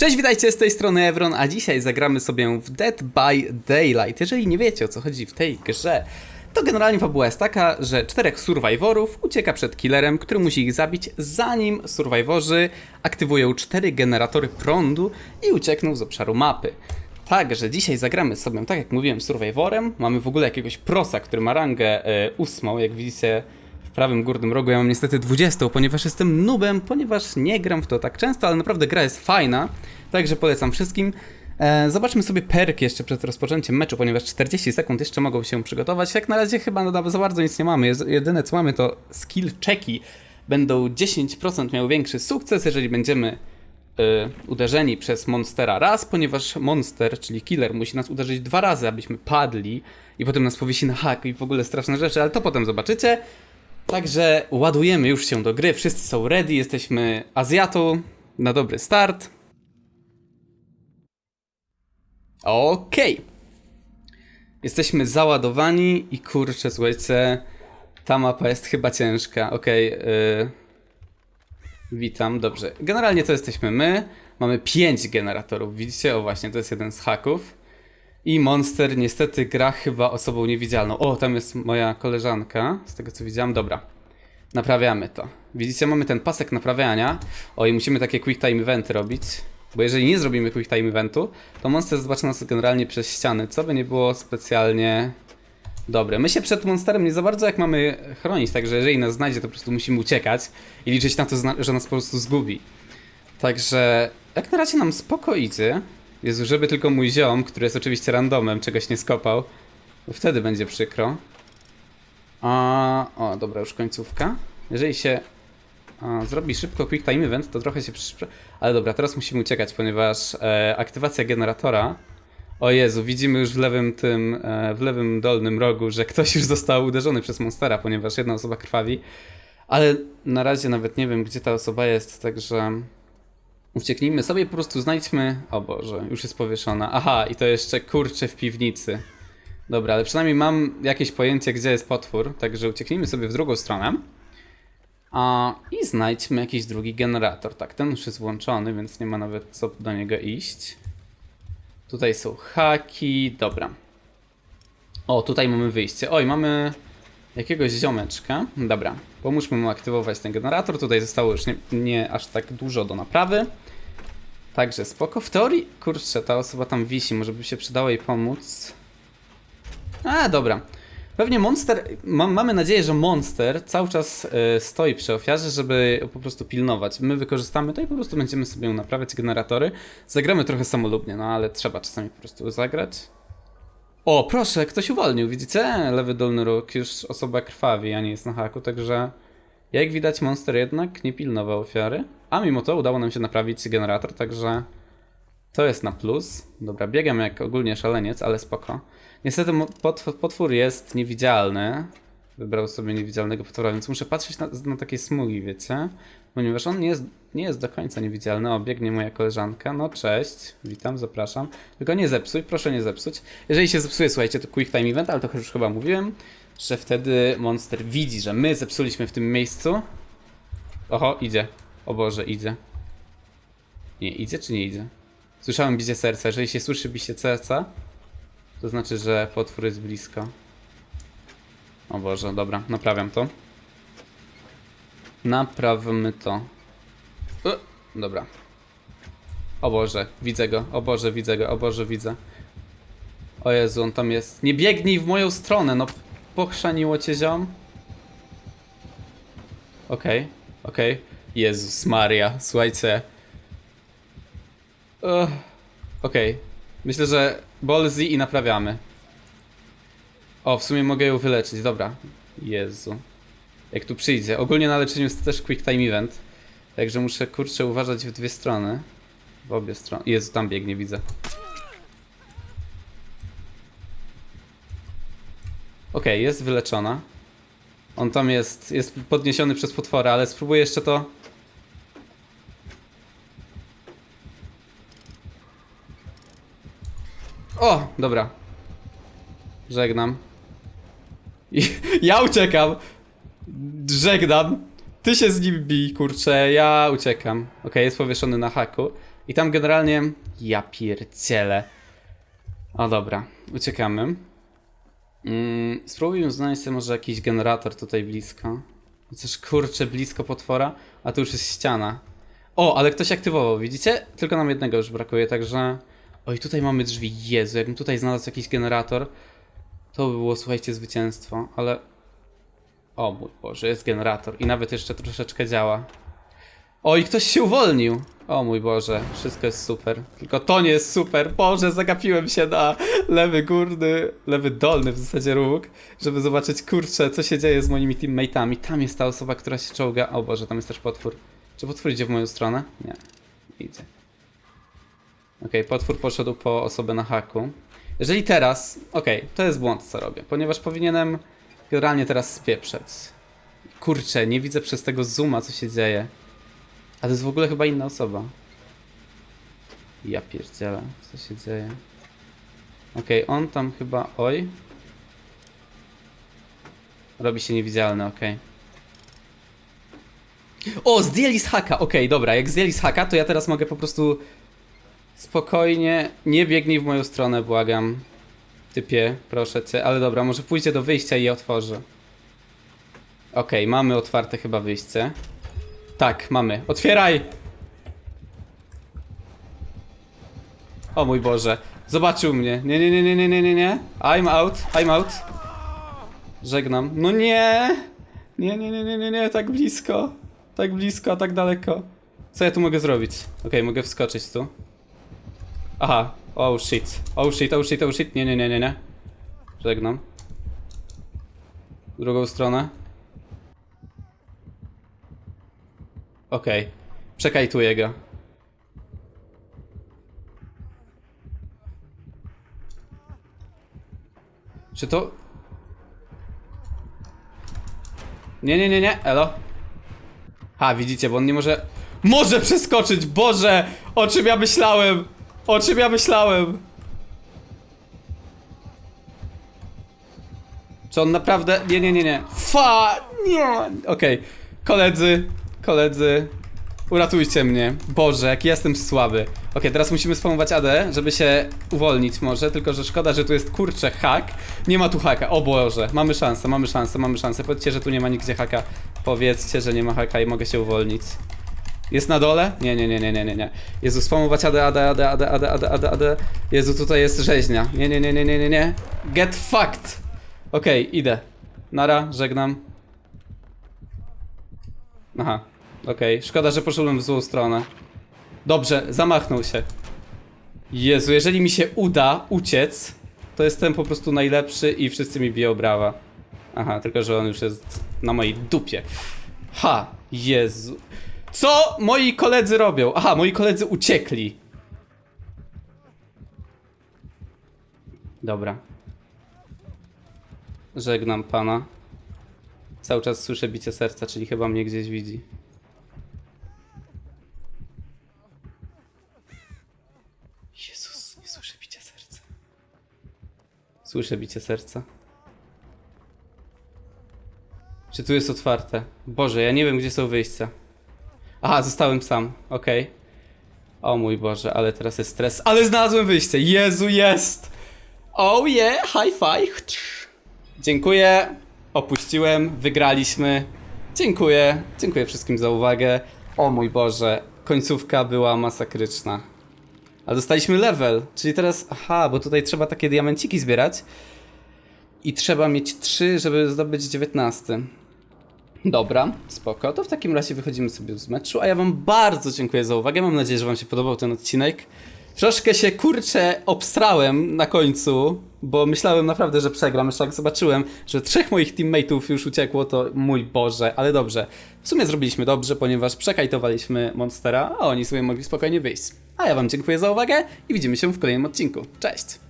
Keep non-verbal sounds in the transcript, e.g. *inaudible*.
Cześć, witajcie z tej strony Evron, a dzisiaj zagramy sobie w Dead by Daylight. Jeżeli nie wiecie o co chodzi w tej grze, to generalnie fabuła jest taka, że czterech survivorów ucieka przed killerem, który musi ich zabić, zanim survivorzy aktywują cztery generatory prądu i uciekną z obszaru mapy. Także dzisiaj zagramy sobie, tak jak mówiłem, survivorem. Mamy w ogóle jakiegoś prosa, który ma rangę e, ósmą, jak widzicie prawym górnym rogu. Ja mam niestety 20, ponieważ jestem nubem, ponieważ nie gram w to tak często, ale naprawdę gra jest fajna, także polecam wszystkim. E, zobaczmy sobie perk jeszcze przed rozpoczęciem meczu, ponieważ 40 sekund jeszcze mogą się przygotować. Jak na razie chyba no, za bardzo nic nie mamy. Jedyne co mamy to skill checki. Będą 10% miały większy sukces, jeżeli będziemy y, uderzeni przez monstera raz, ponieważ monster, czyli killer, musi nas uderzyć dwa razy, abyśmy padli i potem nas powiesi na hak i w ogóle straszne rzeczy, ale to potem zobaczycie. Także ładujemy już się do gry, wszyscy są ready, jesteśmy Azjatą na dobry start. Okej. Jesteśmy załadowani i kurczę, słuchajcie, ta mapa jest chyba ciężka. Okej, y, Witam, dobrze. Generalnie to jesteśmy my. Mamy 5 generatorów. Widzicie? O właśnie, to jest jeden z haków. I Monster niestety gra chyba osobą niewidzialną. O, tam jest moja koleżanka, z tego co widziałam. Dobra. Naprawiamy to. Widzicie, mamy ten pasek naprawiania. O, i musimy takie quick time eventy robić. Bo jeżeli nie zrobimy quick time eventu, to Monster zobaczy nas generalnie przez ściany, co by nie było specjalnie dobre. My się przed monsterem nie za bardzo jak mamy chronić, także jeżeli nas znajdzie, to po prostu musimy uciekać i liczyć na to, że nas po prostu zgubi. Także jak na razie nam spoko idzie. Jezu, żeby tylko mój ziom, który jest oczywiście randomem, czegoś nie skopał, wtedy będzie przykro. A, o, dobra, już końcówka. Jeżeli się a, zrobi szybko quick time event, to trochę się przyszpra... Ale dobra, teraz musimy uciekać, ponieważ e, aktywacja generatora o Jezu, widzimy już w lewym tym, e, w lewym dolnym rogu, że ktoś już został uderzony przez monstera, ponieważ jedna osoba krwawi. Ale na razie nawet nie wiem, gdzie ta osoba jest, także ucieknijmy sobie, po prostu znajdźmy... O Boże, już jest powieszona. Aha, i to jeszcze kurcze w piwnicy. Dobra, ale przynajmniej mam jakieś pojęcie, gdzie jest potwór, także ucieknijmy sobie w drugą stronę. A, I znajdźmy jakiś drugi generator. Tak, ten już jest włączony, więc nie ma nawet co do niego iść. Tutaj są haki, dobra. O, tutaj mamy wyjście. Oj, mamy jakiegoś ziomeczka. Dobra, pomóżmy mu aktywować ten generator. Tutaj zostało już nie, nie aż tak dużo do naprawy. Także spoko. W teorii, kurczę, ta osoba tam wisi, może by się przydało jej pomóc. A, dobra. Pewnie Monster, mam, mamy nadzieję, że Monster cały czas e, stoi przy ofiarze, żeby po prostu pilnować. My wykorzystamy to i po prostu będziemy sobie naprawiać generatory. Zagramy trochę samolubnie, no ale trzeba czasami po prostu zagrać. O, proszę, ktoś uwolnił, widzicie? Lewy dolny róg, już osoba krwawi, a nie jest na haku, także... Jak widać, Monster jednak nie pilnował ofiary. A mimo to udało nam się naprawić generator, także... To jest na plus. Dobra, biegam jak ogólnie szaleniec, ale spoko. Niestety potwór jest niewidzialny. Wybrał sobie niewidzialnego potwora, więc muszę patrzeć na, na takie smugi, wiecie? Ponieważ on nie jest, nie jest do końca niewidzialny. O, biegnie moja koleżanka. No cześć, witam, zapraszam. Tylko nie zepsuj, proszę nie zepsuć. Jeżeli się zepsuje, słuchajcie, to quick time event, ale to już chyba mówiłem, że wtedy monster widzi, że my zepsuliśmy w tym miejscu. Oho, idzie. O Boże, idzie. Nie, idzie czy nie idzie? Słyszałem bicie serca. Jeżeli się słyszy bicie serca, to znaczy, że potwór jest blisko. O Boże, dobra, naprawiam to. Naprawmy to. E, dobra. O Boże, widzę go, o Boże, widzę go, o Boże, widzę. O Jezu, on tam jest. Nie biegnij w moją stronę, no pochrzaniło cię ziom. Okej, okej. Jezus Maria, słuchajcie. Okej. Myślę, że Bolzi i naprawiamy. O, w sumie mogę ją wyleczyć, dobra. Jezu. Jak tu przyjdzie. Ogólnie na leczeniu jest też quick time event. Także muszę kurczę uważać w dwie strony. W obie strony. Jezu, tam biegnie, widzę. Okej, jest wyleczona. On tam jest, jest podniesiony przez potwora, ale spróbuję jeszcze to O, dobra. Żegnam. I, *laughs* ja uciekam. Żegnam. Ty się z nim bij, kurczę, ja uciekam. Okej, jest powieszony na haku. I tam generalnie... Ja pierdzielę. O dobra, uciekamy. Mm, spróbujmy znaleźć sobie może jakiś generator tutaj blisko. Chociaż kurczę, blisko potwora, a tu już jest ściana. O, ale ktoś aktywował, widzicie? Tylko nam jednego już brakuje, także... Oj, tutaj mamy drzwi, Jezu, jakbym tutaj znalazł jakiś generator, to by było, słuchajcie, zwycięstwo, ale... O mój Boże, jest generator i nawet jeszcze troszeczkę działa. Oj, ktoś się uwolnił! O mój Boże, wszystko jest super. Tylko to nie jest super. Boże, zagapiłem się na lewy górny, lewy dolny w zasadzie róg, żeby zobaczyć, kurczę, co się dzieje z moimi teammateami. Tam jest ta osoba, która się czołga. O Boże, tam jest też potwór. Czy potwór idzie w moją stronę? Nie, idzie. Okej, potwór poszedł po osobę na haku. Jeżeli teraz, okej, to jest błąd, co robię, ponieważ powinienem generalnie teraz spieprzeć. Kurczę, nie widzę przez tego zooma, co się dzieje. A to jest w ogóle chyba inna osoba. Ja pierdzielę, co się dzieje. Okej, on tam chyba, oj. Robi się niewidzialny, okej. O, zdjęli z haka, okej, dobra, jak zdjęli z haka, to ja teraz mogę po prostu spokojnie, nie biegnij w moją stronę, błagam. Typie, proszę cię, ale dobra, może pójdzie do wyjścia i je otworzy. Okej, mamy otwarte chyba wyjście. Tak, mamy. Otwieraj! O mój Boże. Zobaczył mnie. Nie, nie, nie, nie, nie, nie, nie, nie. I'm out, I'm out. Żegnam. No nie! Nie, nie, nie, nie, nie, nie, tak blisko. Tak blisko, a tak daleko. Co ja tu mogę zrobić? Okej, mogę wskoczyć tu. Aha. Oh shit. Oh shit, oh shit, oh shit. Nie, nie, nie, nie, nie. Żegnam. Drugą stronę. Okej. Przekajtuję go. Czy to... Nie, nie, nie, nie, elo. Ha, widzicie, bo on nie może... Może przeskoczyć, Boże! O czym ja myślałem? O czym ja myślałem? Czy on naprawdę... Nie, nie, nie, nie. Fa! Nie! Okej. Koledzy, koledzy, uratujcie mnie. Boże, jaki jestem słaby. Okej, teraz musimy spamować AD, żeby się uwolnić może, tylko że szkoda, że tu jest kurczę hak. Nie ma tu haka, o Boże, mamy szansę, mamy szansę, mamy szansę. Powiedzcie, że tu nie ma nigdzie haka. Powiedzcie, że nie ma haka i mogę się uwolnić. Jest na dole? Nie, nie, nie, nie, nie, nie, nie. Jezu, spamować AD, AD, AD, AD, AD, AD, AD, AD. Jezu, tutaj jest rzeźnia. Nie, nie, nie, nie, nie, nie, nie. Get fucked! Okej, idę. Nara, żegnam. Aha, okej. Szkoda, że poszedłem w złą stronę. Dobrze, zamachnął się. Jezu, jeżeli mi się uda uciec, to jestem po prostu najlepszy i wszyscy mi biją brawa. Aha, tylko że on już jest na mojej dupie. Ha, Jezu. Co moi koledzy robią? Aha, moi koledzy uciekli. Dobra. Żegnam pana. Cały czas słyszę bicie serca, czyli chyba mnie gdzieś widzi. Jezus, nie słyszę bicia serca. Słyszę bicie serca. Czy tu jest otwarte? Boże, ja nie wiem, gdzie są wyjścia. Aha, zostałem sam, okej. O mój Boże, ale teraz jest stres. Ale znalazłem wyjście! Jezu, jest! Oh yeah, high five! Dziękuję, opuściłem, wygraliśmy. Dziękuję, dziękuję wszystkim za uwagę. O mój Boże, końcówka była masakryczna. A dostaliśmy level, czyli teraz, aha, bo tutaj trzeba takie diamenciki zbierać. I trzeba mieć 3, żeby zdobyć 19. Dobra, spoko. To w takim razie wychodzimy sobie z meczu, a ja wam bardzo dziękuję za uwagę. Mam nadzieję, że wam się podobał ten odcinek. Troszkę się kurczę obstrałem na końcu, bo myślałem naprawdę, że przegram. Jeszcze jak zobaczyłem, że trzech moich teammateów już uciekło, to mój Boże, ale dobrze. W sumie zrobiliśmy dobrze, ponieważ przekajtowaliśmy Monstera, a oni sobie mogli spokojnie wyjść. A ja wam dziękuję za uwagę i widzimy się w kolejnym odcinku. Cześć!